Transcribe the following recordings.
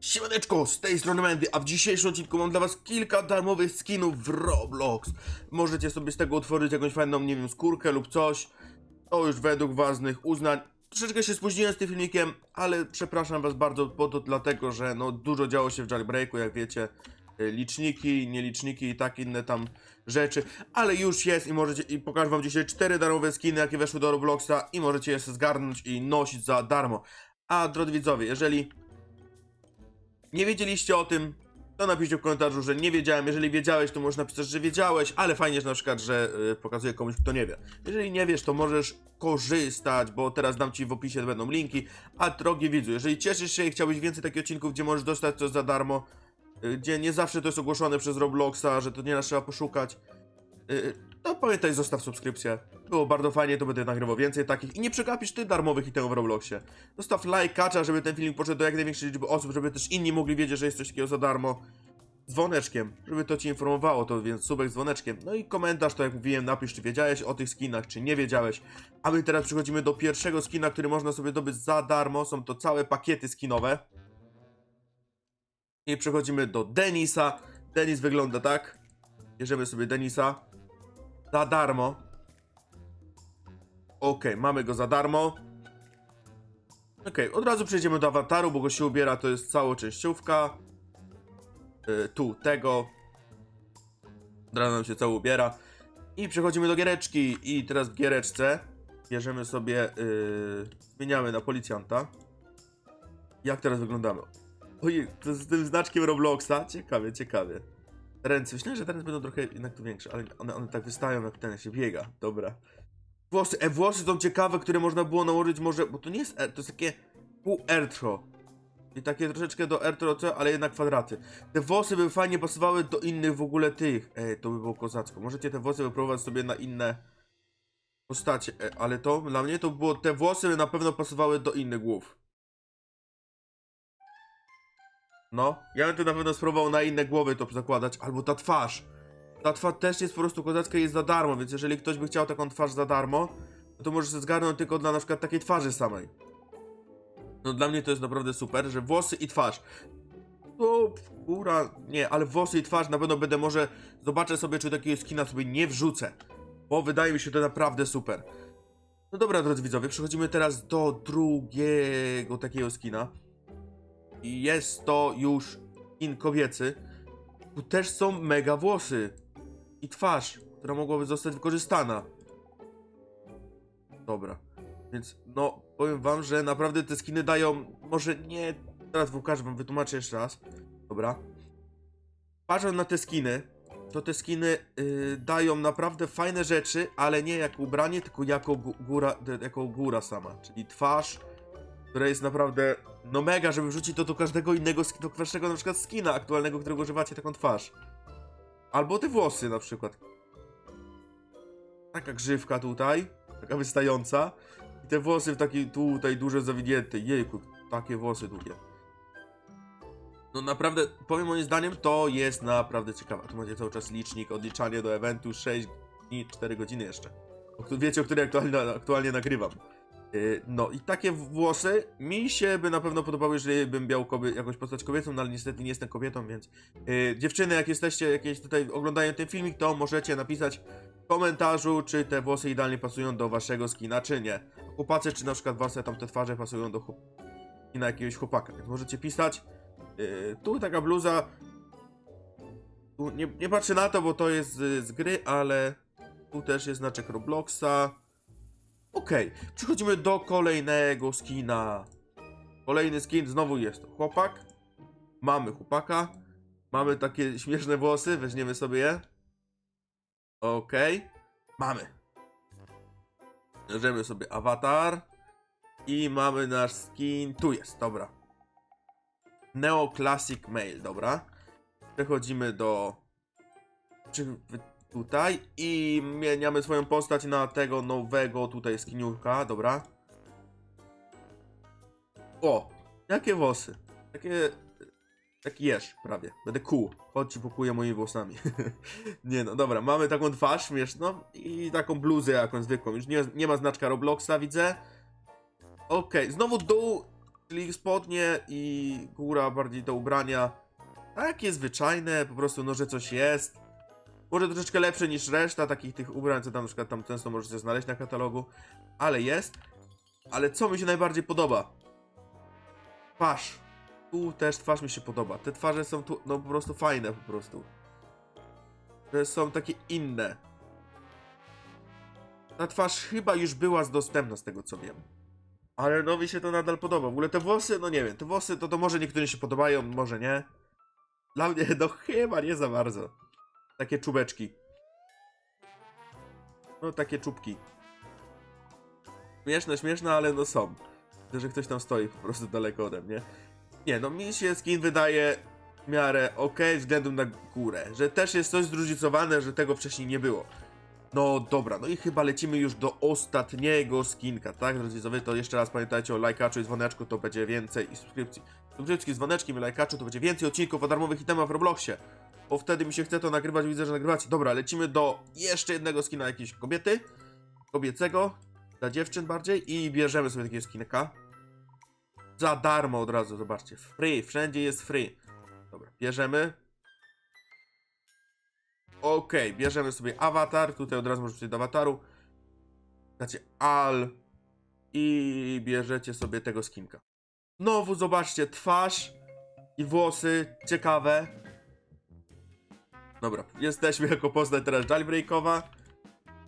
Siemaneczko, z tej strony Mendy, a w dzisiejszym odcinku mam dla was kilka darmowych skinów w Roblox. Możecie sobie z tego utworzyć jakąś fajną, nie wiem, skórkę lub coś. To już według ważnych uznań. Troszeczkę się spóźniłem z tym filmikiem, ale przepraszam was bardzo, bo to dlatego, że no dużo działo się w jailbreaku, jak wiecie. Y, Liczniki, nieliczniki i tak inne tam rzeczy, ale już jest i możecie, i pokażę wam dzisiaj cztery darmowe skiny, jakie weszły do Robloxa i możecie je zgarnąć i nosić za darmo. A drodzy widzowie, jeżeli nie wiedzieliście o tym, to napiszcie w komentarzu, że nie wiedziałem. Jeżeli wiedziałeś, to możesz napisać, że wiedziałeś, ale fajnie, że na przykład, że y, pokazuję komuś, kto nie wie. Jeżeli nie wiesz, to możesz korzystać, bo teraz dam ci w opisie będą linki. A drogi widzu, jeżeli cieszysz się i chciałbyś więcej takich odcinków, gdzie możesz dostać coś za darmo, y, gdzie nie zawsze to jest ogłoszone przez Robloxa, że to nie trzeba poszukać, y, to pamiętaj, zostaw subskrypcję. Było bardzo fajnie, to będę nagrywał więcej takich i nie przegapisz ty darmowych itemów w Robloxie. Zostaw lajkacza, żeby ten filmik poszedł do jak największej liczby osób, żeby też inni mogli wiedzieć, że jest coś takiego za darmo. Dzwoneczkiem, żeby to ci informowało, to więc subek z dzwoneczkiem. No i komentarz, to jak mówiłem, napisz, czy wiedziałeś o tych skinach, czy nie wiedziałeś. A my teraz przechodzimy do pierwszego skina, który można sobie zdobyć za darmo. Są to całe pakiety skinowe. I przechodzimy do Denisa. Denis wygląda tak. Bierzemy sobie Denisa. Za darmo. Okej, mamy go za darmo. Okej, od razu przejdziemy do awataru, bo go się ubiera, to jest całoczęściówka. Yy, tu, tego. Od razu nam się cały ubiera. I przechodzimy do giereczki. I teraz w giereczce bierzemy sobie, yy, zmieniamy na policjanta. Jak teraz wyglądamy? Ojej, z tym znaczkiem Robloxa? Ciekawie, ciekawie. Ręce, myślę, że te ręce będą trochę jednak tu większe, ale one, one tak wystają jak ten się biega. Dobra. Włosy, e, włosy są ciekawe, które można było nałożyć może, bo to nie jest, e, to jest takie pół ertro. I takie troszeczkę do ertro, ale jednak kwadraty. Te włosy by fajnie pasowały do innych w ogóle tych. Ej, to by było kozacko. Możecie te włosy wypróbować sobie na inne postacie, e, ale to dla mnie to było, te włosy by na pewno pasowały do innych głów. No, ja bym to na pewno spróbował na inne głowy to zakładać, albo ta twarz. Ta twarz też jest po prostu kozacka i jest za darmo, więc jeżeli ktoś by chciał taką twarz za darmo, no to może się zgarnąć tylko dla na przykład takiej twarzy samej. No dla mnie to jest naprawdę super, że włosy i twarz. No, góra, nie, ale włosy i twarz na pewno będę może, zobaczę sobie, czy takiego skina sobie nie wrzucę. Bo wydaje mi się to naprawdę super. No dobra, drodzy widzowie, przechodzimy teraz do drugiego takiego skina. I jest to już skin kobiecy. Tu też są mega włosy. I twarz, która mogłaby zostać wykorzystana. Dobra. Więc no, powiem wam, że naprawdę te skiny dają. Może nie. Teraz pokażę wam, wytłumaczę jeszcze raz. Dobra. Patrząc na te skiny, to te skiny yy, dają naprawdę fajne rzeczy, ale nie jako ubranie, tylko jako gó- góra, jako góra sama. Czyli twarz, która jest naprawdę no mega, żeby wrzucić to do każdego innego, do każdego na przykład skina aktualnego, którego używacie taką twarz. Albo te włosy na przykład. Taka grzywka tutaj, taka wystająca. I te włosy w takiej tutaj duże zawinięte. Jejku, takie włosy długie. No naprawdę, powiem moim zdaniem, to jest naprawdę ciekawe. Tu macie cały czas licznik, odliczanie do eventu 6 dni, 4 godziny jeszcze. Wiecie, o której aktualnie, aktualnie nagrywam. Yy, No i takie włosy mi się by na pewno podobały, jeżeli bym miał kobiet, jakąś postać kobietą, no ale niestety nie jestem kobietą, więc yy, dziewczyny, jak jesteście jakieś tutaj oglądają ten filmik, to możecie napisać w komentarzu, czy te włosy idealnie pasują do waszego skina, czy nie. Chłopacy, czy na przykład wasze tam te twarze pasują do skina jakiegoś chłopaka, więc możecie pisać. Yy, tu taka bluza. Tu nie, nie patrzę na to, bo to jest z, z gry, ale tu też jest znaczek Robloxa. Okej, przechodzimy do kolejnego skina. Kolejny skin, znowu jest to chłopak. Mamy chłopaka. Mamy takie śmieszne włosy, weźmiemy sobie je. Okej, mamy. Bierzemy sobie awatar. I mamy nasz skin, tu jest, dobra. Neo Classic Mail, dobra. Przechodzimy do... tutaj i zmieniamy swoją postać na tego nowego tutaj skiniurka, dobra. O, jakie włosy. Takie, taki jesz prawie. Będę cool. Chodź ci pokuję moimi włosami. nie no, dobra, mamy taką twarz śmieszną i taką bluzę jakąś zwykłą. Już nie, nie ma znaczka Robloxa, widzę. Okej, znowu dół. Czyli spodnie i góra bardziej do ubrania. Takie zwyczajne, po prostu no, że coś jest. Może troszeczkę lepsze niż reszta takich tych ubrań, co tam na przykład tam często możecie znaleźć na katalogu. Ale jest. Ale co mi się najbardziej podoba? Twarz. Tu też twarz mi się podoba. Te twarze są tu, no po prostu fajne po prostu. Że są takie inne. Ta twarz chyba już była dostępna z tego co wiem. Ale no mi się to nadal podoba. W ogóle te włosy, no nie wiem, te włosy to, to może niektórym się podobają, może nie. Dla mnie no chyba nie za bardzo. Takie czubeczki. No takie czubki. Śmieszne, śmieszne, ale no są. Widzę, że ktoś tam stoi po prostu daleko ode mnie. Nie, no mi się skin wydaje w miarę ok względem na górę. Że też jest coś zróżnicowane, że tego wcześniej nie było. No dobra, no i chyba lecimy już do ostatniego skinka, tak drodzy widzowie? To jeszcze raz pamiętajcie o lajkaczu i dzwoneczku, to będzie więcej i subskrypcji. Subskrypcji, dzwoneczkiem i lajkaczu to będzie więcej odcinków o darmowych itemach w Robloxie. Bo wtedy mi się chce to nagrywać, widzę, że nagrywacie. Dobra, lecimy do jeszcze jednego skina jakiejś kobiety. Kobiecego, dla dziewczyn bardziej i bierzemy sobie takiego skinka. Za darmo od razu, zobaczcie. Free, wszędzie jest free. Dobra, bierzemy. Okej, bierzemy sobie awatar. Tutaj od razu możecie do awataru. Znacie al. I bierzecie sobie tego skinka. Znowu zobaczcie, twarz i włosy. Ciekawe. Dobra, jesteśmy jako postać teraz jailbreakowa.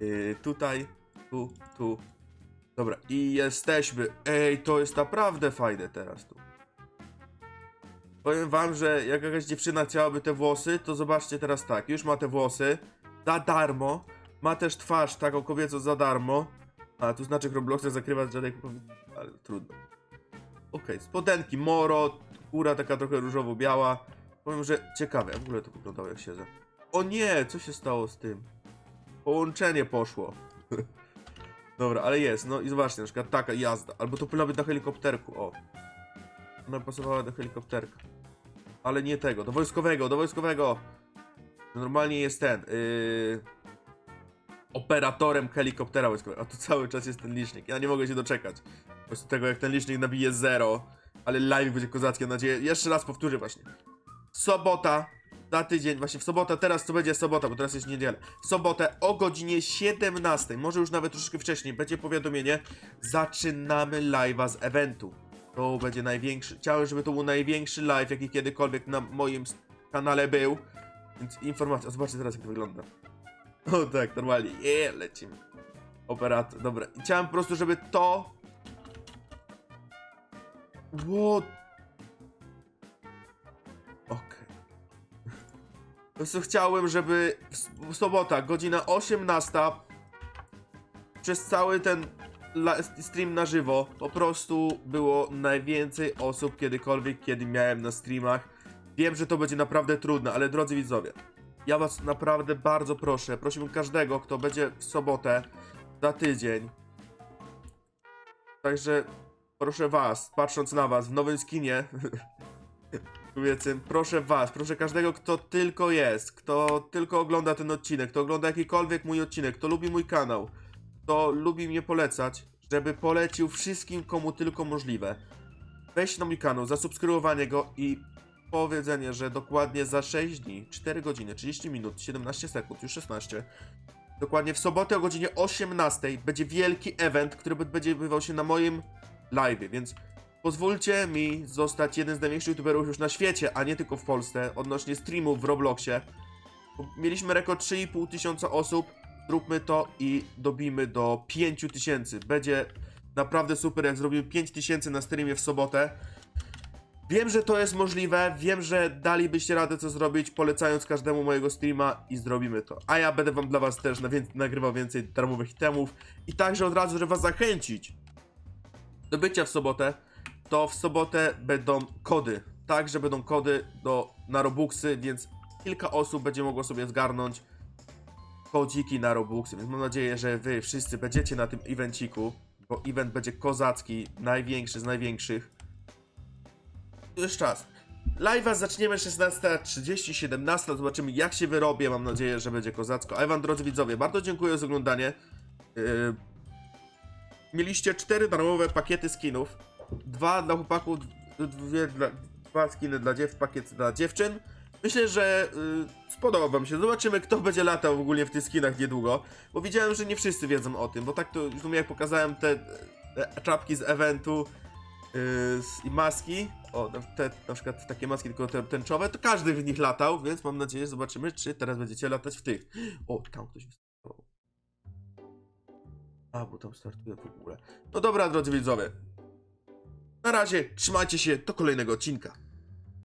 Yy, tutaj, tu, tu. Dobra, i jesteśmy. Ej, to jest naprawdę fajne teraz tu. Powiem wam, że jak jakaś dziewczyna chciałaby te włosy, to zobaczcie teraz tak, już ma te włosy za darmo, ma też twarz taką kobiecą za darmo, a tu znaczek Robloxa zakrywa żadnych, ale trudno. Okej, spodenki moro, góra taka trochę różowo-biała. Powiem, że ciekawe, w ogóle to wyglądało jak siedzę. O nie, co się stało z tym? Połączenie poszło. Dobra, ale jest, no i zobaczcie, na przykład taka jazda, albo to powinno być na helikopterku, o. Ona pasowała do helikopterka. Ale nie tego, do wojskowego, do wojskowego. Normalnie jest ten, yy... Operatorem helikoptera wojskowego. A tu cały czas jest ten licznik. Ja nie mogę się doczekać. Po prostu tego, jak ten licznik nabije zero. Ale live będzie kozackie, mam nadzieję. Jeszcze raz powtórzę właśnie. Sobota, za tydzień, właśnie w sobotę, teraz to będzie sobota, bo teraz jest niedziela. W sobotę o godzinie 17, może już nawet troszeczkę wcześniej, będzie powiadomienie. Zaczynamy live'a z eventu. To będzie największy. Chciałem, żeby to był największy live, jaki kiedykolwiek na moim kanale był. Więc informacja. O, Zobaczcie teraz, jak to wygląda. O tak, normalnie. Je, lecimy. Operator, dobra. Chciałem po prostu, żeby to. What? Prostu chciałem, żeby w sobota, godzina 18 przez cały ten stream na żywo po prostu było najwięcej osób kiedykolwiek, kiedy miałem na streamach. Wiem, że to będzie naprawdę trudne, ale drodzy widzowie, ja was naprawdę bardzo proszę, prosimy każdego, kto będzie w sobotę za tydzień. Także proszę was, patrząc na was w nowym skinie, proszę was, proszę każdego, kto tylko jest, kto tylko ogląda ten odcinek, kto ogląda jakikolwiek mój odcinek, kto lubi mój kanał, kto lubi mnie polecać, żeby polecił wszystkim, komu tylko możliwe. Weź na mój kanał, zasubskrybowanie go i powiedzenie, że dokładnie za 6 dni, 4 godziny, 30 minut, 17 sekund, już 16, dokładnie w sobotę o godzinie 18 będzie wielki event, który będzie odbywał się na moim live, więc pozwólcie mi zostać jednym z największych youtuberów już na świecie, a nie tylko w Polsce, odnośnie streamów w Robloxie. Mieliśmy rekord 3,5 tysiąca osób, zróbmy to i dobijmy do 5 tysięcy. Będzie naprawdę super, jak zrobimy 5 tysięcy na streamie w sobotę. Wiem, że to jest możliwe, wiem, że dalibyście radę co zrobić, polecając każdemu mojego streama i zrobimy to. A ja będę wam dla was też nagrywał więcej darmowych itemów i także od razu, żeby was zachęcić do bycia w sobotę, to w sobotę będą kody. Także będą kody do, na Robuxy, więc kilka osób będzie mogło sobie zgarnąć kodziki na Robuxy, więc mam nadzieję, że wy wszyscy będziecie na tym evenciku, bo event będzie kozacki, największy z największych. To jest czas. Live'a zaczniemy 16.30, 17. Zobaczymy jak się wyrobię. Mam nadzieję, że będzie kozacko. A wam, drodzy widzowie, bardzo dziękuję za oglądanie. Yy, Mieliście cztery darmowe pakiety skinów. Dwa dla chłopaków, dwie dla, dwa skiny dla dziew, pakiet dla dziewczyn. Myślę, że y, wam się. Zobaczymy, kto będzie latał w ogóle w tych skinach niedługo. Bo widziałem, że nie wszyscy wiedzą o tym, bo tak to już jak pokazałem te e, czapki z eventu y, z, i maski, o, te na przykład takie maski tylko te, tęczowe, to każdy w nich latał, więc mam nadzieję, zobaczymy, czy teraz będziecie latać w tych. O, tam ktoś wystartował. A, bo tam startuje w ogóle. No dobra, drodzy widzowie. Na razie, trzymajcie się, do kolejnego odcinka.